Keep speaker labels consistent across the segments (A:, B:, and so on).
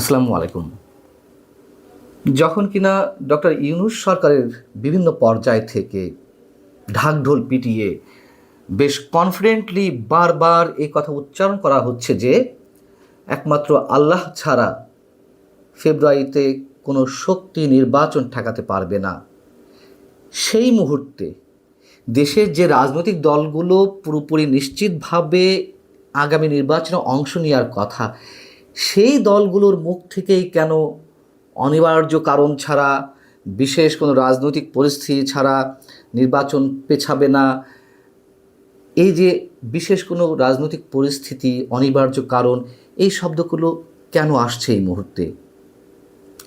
A: আসসালামু আলাইকুম। যখন কিনা ডক্টর ইউনুস সরকারের বিভিন্ন পর্যায় থেকে ঢাকঢোল পিটিয়ে বেশ কনফিডেন্টলি বারবার এই কথা উচ্চারণ করা হচ্ছে যে, একমাত্র আল্লাহ ছাড়া ফেব্রুয়ারিতে কোনো শক্তি নির্বাচন ঠেকাতে পারবে না। সেই মুহূর্তে দেশের যে রাজনৈতিক দলগুলো পুরোপুরি নিশ্চিতভাবে আগামী নির্বাচনে অংশ নেওয়ার কথা সেই দলগুলোর মুখ থেকেই কেন অনিবার্য কারণ ছাড়া, বিশেষ কোনো রাজনৈতিক পরিস্থিতি ছাড়া নির্বাচন পেছাবে না? এই যে বিশেষ কোনো রাজনৈতিক পরিস্থিতি, অনিবার্য কারণ, এই শব্দগুলো কেন আসছে এই মুহূর্তে?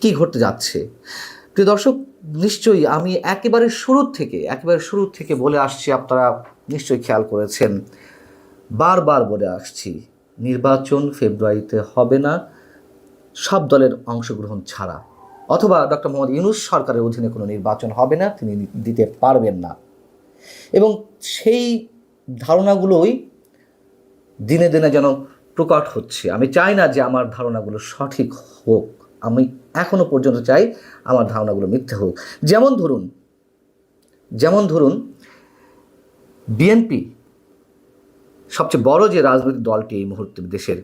A: কি ঘটতে যাচ্ছে? প্রিয় দর্শক, নিশ্চয়ই আমি একেবারে শুরুর থেকে, একেবারে শুরুর থেকে বলে আসছি, আপনারা নিশ্চয়ই খেয়াল করেছেন। বারবার বলে আসছি নির্বাচন ফেব্রুয়ারিতে হবে না। সব দলের অংশগ্রহণ ছাড়া। অথবা ডক্টর মোহাম্মদ ইউনুস সরকারের অধীনে কোনো নির্বাচন হবে না, তিনি দিতে পারবেন না। এবং সেই ধারণাগুলোই দিনে দিনে যেন প্রকট হচ্ছে। আমি চাই না যে আমার ধারণাগুলো সঠিক হোক। আমি এখনও পর্যন্ত চাই আমার ধারণাগুলো মিথ্যে হোক। যেমন ধরুন যেমন ধরুন, বিএনপি সবচেয়ে বড় যে রাজনৈতিক দলটি এই মুহূর্তে দেশের,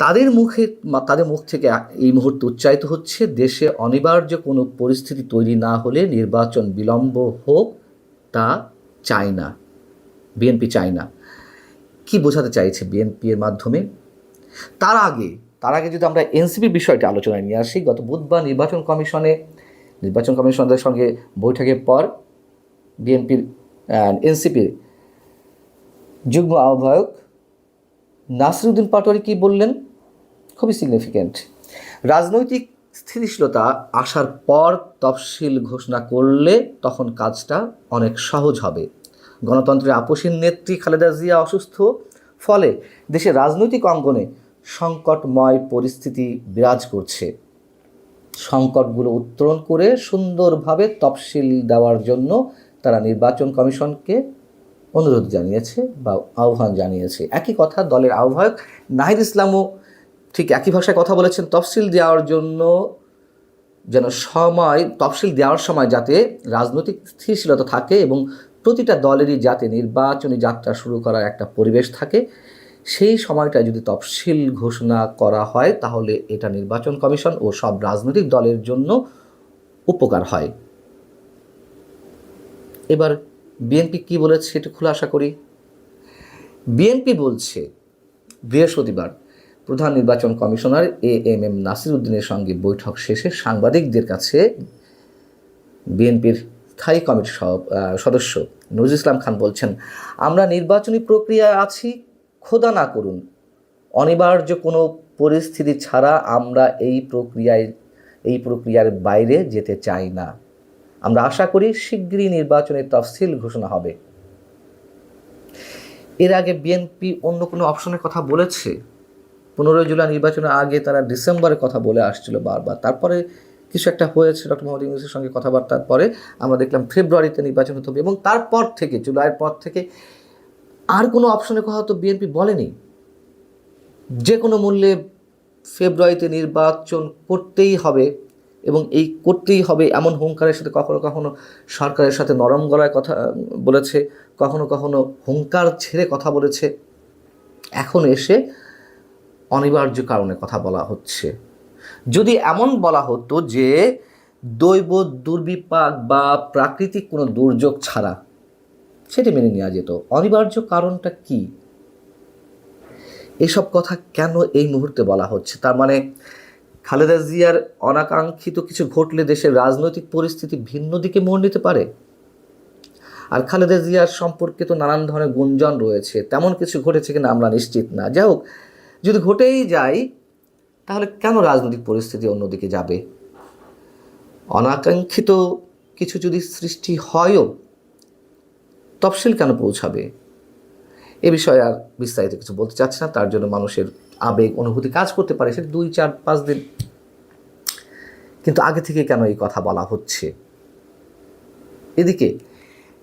A: তাদের মুখে তাদের মুখ থেকে এই মুহূর্তে উচ্চারিত হচ্ছে, দেশে অনিবার্য কোনো পরিস্থিতি তৈরি না হলে নির্বাচন বিলম্ব হোক তা চায় না। বিএনপি চায় না। কি বোঝাতে চাইছে বিএনপি এর মাধ্যমে? তার আগে তার আগে যদি আমরা এনসিপি বিষয়টি আলোচনায় নিয়ে আসি, গত বুধবার নির্বাচন কমিশনে, নির্বাচন কমিশনদের সঙ্গে বৈঠকের পর বিএনপির এনসিপির যুগ্ম আহ্বায়ক নাসিরুদ্দিন পাটোয়ারি কি বললেন? খুবই সিগনিফিক্যান্ট রাজনৈতিক স্থিতিশীলতা আসার পর তফসিল ঘোষণা করলে তখন কাজটা অনেক সহজ হবে। গণতন্ত্রের আপসীন নেত্রী খালেদা জিয়া অসুস্থ, ফলে দেশের রাজনৈতিক অঙ্গনে সংকটময় পরিস্থিতি বিরাজ করছে। সংকটগুলো উত্তরণ করে সুন্দরভাবে তফসিল দেওয়ার জন্য তারা নির্বাচন কমিশনকে অনুরোধ জানিয়েছে বা আহ্বান জানিয়েছে। একই কথা, দলের আহ্বায়ক নাহিদ ইসলামও ঠিক একই ভাষায় কথা বলেছেন, তফসিল দেওয়ার জন্য যেন সময়, তফসিল দেওয়ার সময় যাতে রাজনৈতিক স্থিতিশীলতা থাকে এবং প্রতিটা দলেরই যাতে নির্বাচনী যাত্রা শুরু করার একটা পরিবেশ থাকে, সেই সময়টা যদি তফসিল ঘোষণা করা হয়, তাহলে এটা নির্বাচন কমিশন ও সব রাজনৈতিক দলের জন্য উপকার হয়। এবার বিএনপি কি বলেছে সেটা আশা করি। বিএনপি বলছে, বৃহস্পতিবার প্রধান নির্বাচন commissioner A M M Nasir উদ্দিনের সঙ্গে বৈঠক শেষে সাংবাদিকদের কাছে বিএনপির স্থায়ী কমিটির সদস্য নজরুল ইসলাম খান বলছেন, আমরা নির্বাচনী প্রক্রিয়ায় আছি, খোদা না করুন। অনিবার্য কোনো পরিস্থিতি ছাড়া আমরা এই প্রক্রিয়ায়, এই প্রক্রিয়ার বাইরে যেতে চাই না। আমরা আশা করি শিগগিরই নির্বাচনের তফসিল ঘোষণা হবে। এর আগে বিএনপি অন্য কোনো অপশনের কথা বলেছে? পনেরোই জুলাই নির্বাচনের আগে তারা ডিসেম্বরের কথা বলে আসছিল বারবার। তারপরে কিছু একটা হয়েছে, ডক্টর মোহাম্মদ ইউনুসের সঙ্গে কথাবার্তার পরে আমরা দেখলাম ফেব্রুয়ারিতে নির্বাচন হতে হবে এবং তারপর থেকে, জুলাইয়ের পর থেকে আর কোনো অপশনের কথা তো বিএনপি বলেনি। যে কোনো মূল্যে ফেব্রুয়ারিতে নির্বাচন করতেই হবে। এবং এই করতেই হবে এমন হুঙ্কারের সাথে কখনো কখনো সরকারের সাথে নরম গলায় কথা বলেছে, কখনো কখনো হুঙ্কার ছেড়ে কথা বলেছে। এখন এসে অনিবার্য কারণে কথা বলা হচ্ছে। যদি এমন বলা হতো যে দৈব দুর্বিপাক বা প্রাকৃতিক কোনো দুর্যোগ ছাড়া সেটি মেনে নেওয়া যেত, অনিবার্য কারণটা কি? এসব কথা কেন এই মুহূর্তে বলা হচ্ছে? তার মানে খালেদা জিয়ার অনাকাঙ্ক্ষিত কিছু ঘটলে দেশের রাজনৈতিক পরিস্থিতি ভিন্ন দিকে মোড় নিতে পারে। আর খালেদা জিয়ার সম্পর্কে তো নানান ধরনের গুঞ্জন রয়েছে। তেমন কিছু ঘটেছে কিনা আমরা নিশ্চিত না। যাই হোক, যদি ঘটেই যায়, তাহলে কেন রাজনৈতিক পরিস্থিতি অন্যদিকে যাবে? অনাকাঙ্ক্ষিত কিছু যদি সৃষ্টি হয়ও, তফসিল কেন পৌঁছাবে? এ বিষয়ে আর বিস্তারিত কিছু বলতে চাচ্ছি না। তার জন্য মানুষের আবেগ, অনুভূতি কাজ করতে পারে। সেটা দুই, চার, পাঁচ দিন কিন্তু আগে থেকে কেন এই কথা বলা হচ্ছে? এদিকে,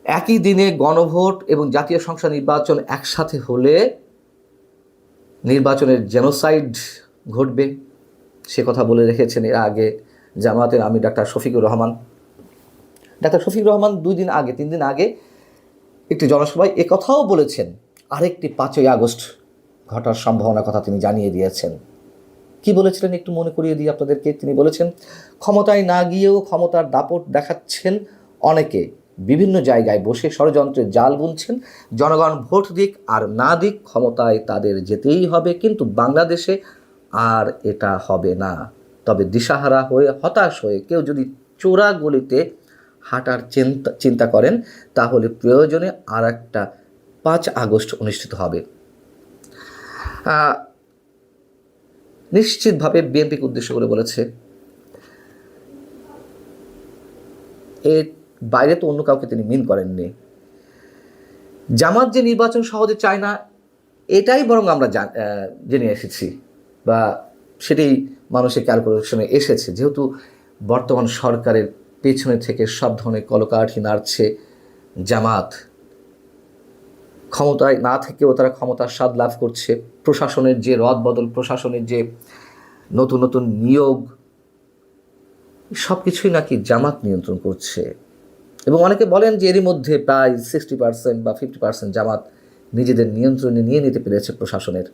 A: একই দিনে গণভোট এবং জাতীয় সংসদ নির্বাচন একসাথে হলে নির্বাচনের জেনোসাইড ঘটবে। সে কথা বলে রেখেছেন এর আগে জামাতের আমি ডাক্তার শফিকুর রহমান। ডাক্তার শফিকুর রহমান দুই দিন আগে, তিন দিন আগে একটি জনসভায় কথাও বলেছেন, আরেকটি পাঁচই আগস্ট ঘটার সম্ভাবনার কথা তিনি জানিয়ে দিয়েছেন। কি বলেছিলেন একটু মনে করিয়ে দিই আপনাদেরকে? তিনি বলেছেন, ক্ষমতায় না গিয়েও ক্ষমতার দাপট দেখাচ্ছেন অনেকে। বিভিন্ন জায়গায় বসে ষড়যন্ত্রের জাল বুনছেন। জনগণ ভোট দিক আর না দিক, ক্ষমতায় তাদের যেতেই হবে, কিন্তু বাংলাদেশে আর এটা হবে না। তবে দিশাহারা হয়ে, হতাশ হয়ে কেউ যদি চোরা গলিতে হাঁটার চিন্তা চিন্তা করেন, তাহলে প্রয়োজনে আর একটা পাঁচ আগস্ট অনুষ্ঠিত হবে। নিশ্চিতভাবে বিএনপিকে উদ্দেশ্য করে বলেছে। এর বাইরে তো অন্য কাউকে তিনি মিন করেননি। জামাত যে নির্বাচন সহজে চায় না, এটাই বরং আমরা জেনে এসেছি বা সেটাই মানুষের ক্যালকুলেশনে এসেছে। যেহেতু বর্তমান সরকারের পেছনে থেকে সব ধরনের কলকাঠি নাড়ছে জামাত। ক্ষমতায় না থেকেও তারা ক্ষমতার স্বাদ লাভ করছে। প্রশাসনের যে রদ বদল প্রশাসনের যে নতুন নতুন নিয়োগ সব কিছুই নাকি জামাত নিয়ন্ত্রণ করছে। এবং অনেকে বলেন যে এরই মধ্যে প্রায় সিক্সটি পার্সেন্ট বা ফিফটি পার্সেন্ট জামাত নিজেদের নিয়ন্ত্রণে নিয়ে নিতে পেরেছে প্রশাসনের।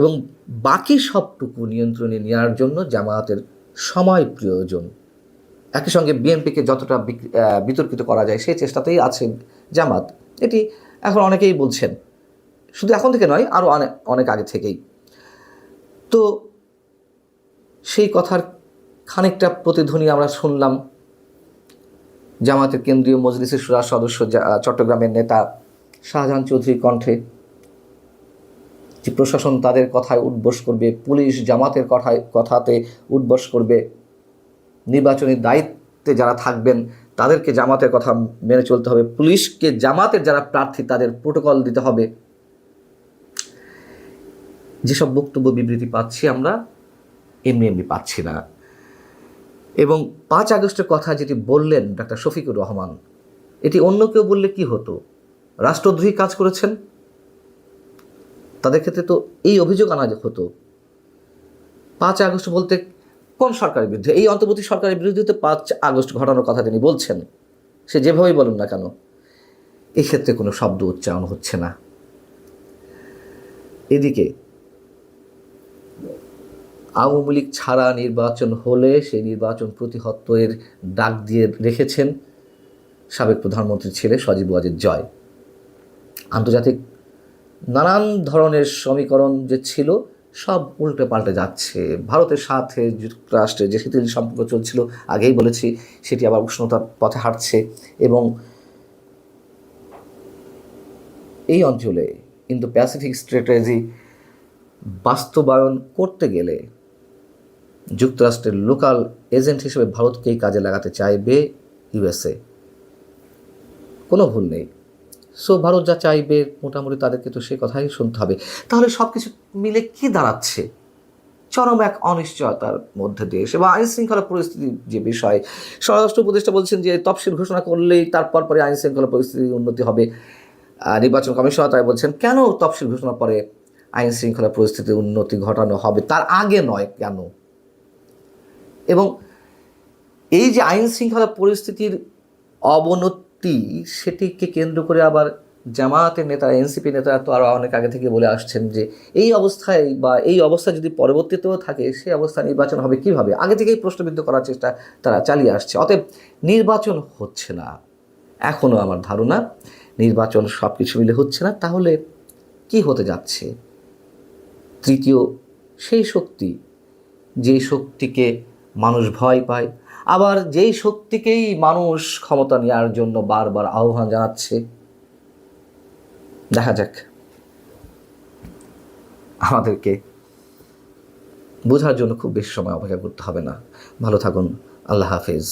A: এবং বাকি সবটুকু নিয়ন্ত্রণে নেওয়ার জন্য জামায়াতের সময় প্রয়োজন। একই সঙ্গে বিএনপিকে যতটা বিতর্কিত করা যায় সেই চেষ্টাতেই আছে জামাত। এটি এখন অনেকেই বলছেন, শুধু এখন থেকে নয় আরও অনেক অনেক আগে থেকেই। তো সেই কথার খানিকটা প্রতিধ্বনি আমরা শুনলাম জামাতের কেন্দ্রীয় মজলিসের সুরা সদস্য চট্টগ্রামের নেতা শাহজাহান চৌধুরীর কণ্ঠে যে প্রশাসন তাদের কথায় উদ্বোস করবে, পুলিশ জামাতের কথায়, কথাতে উদ্বোস করবে, নির্বাচনী দায়িত্বে যারা থাকবেন তাদেরকে জামাতের কথা মেনে চলতে হবে। পুলিশকে জামাতের যারা প্রার্থী, তাদের প্রোটোকল দিতে হবে। যেসব বক্তব্য, বিবৃতি পাচ্ছি আমরা, এমনি এমনি পাচ্ছি না। এবং পাঁচ আগস্টের কথা যেটি বললেন ডাক্তার শফিকুর রহমান, এটি অন্য কেউ বললে কি হতো? রাষ্ট্রদ্রোহী কাজ করেছেন? তাদের ক্ষেত্রে তো এই অভিযোগ আনা হতো। পাঁচ আগস্ট বলতে কোন সরকারের বিরুদ্ধে? এই অন্তর্বর্তী সরকারের বিরুদ্ধে পাঁচ আগস্ট ঘটানোর কথা তিনি বলছেন। সে যেভাবেই বলুন না কেন, এক্ষেত্রে কোনো শব্দ উচ্চারণ হচ্ছে না। এদিকে, আওয়ামী লীগ ছাড়া নির্বাচন হলে সেই নির্বাচন প্রতিহতের ডাক দিয়ে রেখেছেন সাবেক প্রধানমন্ত্রীর ছেলে সজীব ওয়াজেদ জয়। আন্তর্জাতিক নানান ধরনের সমীকরণ যে ছিল সব উল্টে পাল্টে যাচ্ছে। ভারতের সাথে যুক্তরাষ্ট্রে যে শিথিল সম্পর্ক চলছিল, আগেই বলেছি, সেটি আবার উষ্ণতার পথে হাঁটছে এবং এই অঞ্চলে ইন্দো প্যাসিফিক স্ট্র্যাটেজি বাস্তবায়ন করতে গেলে যুক্তরাষ্ট্রের লোকাল এজেন্ট হিসেবে ভারতকেই কাজে লাগাতে চাইবে ইউএসএ কোনো ভুল নেই। সো ভারত যা চাইবে, মোটামুটি তাদেরকে তো সে কথাই শুনতে হবে। তাহলে সব কিছু মিলে কি দাঁড়াচ্ছে? চরম এক অনিশ্চয়তার মধ্যে দেশ এবং আইন শৃঙ্খলা পরিস্থিতির যে বিষয়, স্বরাষ্ট্র উপদেষ্টা বলছেন যে তফসিল ঘোষণা করলেই তারপর পরে আইন শৃঙ্খলা পরিস্থিতির উন্নতি হবে। নির্বাচন কমিশনার তাই বলছেন, কেন তফসিল ঘোষণার পরে আইন শৃঙ্খলা পরিস্থিতির উন্নতি ঘটানো হবে? তার আগে নয় কেন? এবং এই যে আইন শৃঙ্খলা পরিস্থিতির অবনতি সেটিকে কেন্দ্র করে আবার জামায়াতের নেতারা এনসিপি নেতারা তো আরও অনেক আগে থেকে বলে আসছেন যে এই অবস্থায় বা এই অবস্থা যদি পরবর্তীতেও থাকে, সেই অবস্থা নির্বাচন হবে কীভাবে? আগে থেকেই প্রশ্নবিদ্ধ করার চেষ্টা তারা চালিয়ে আসছে। অতএব নির্বাচন হচ্ছে না। এখনও আমার ধারণা নির্বাচন সব কিছু মিলে হচ্ছে না। তাহলে কি হতে যাচ্ছে? তৃতীয়, সেই শক্তি, যে শক্তিকে মানুষ ভয় পায় আবার যেই শক্তিকেই মানুষ ক্ষমতা নেওয়ার জন্য বারবার আহ্বান জানাচ্ছে, দেখা যাক। আমাদেরকে বোঝার জন্য খুব বেশি সময় অপেক্ষা করতে হবে না। ভালো থাকুন, আল্লাহ হাফেজ।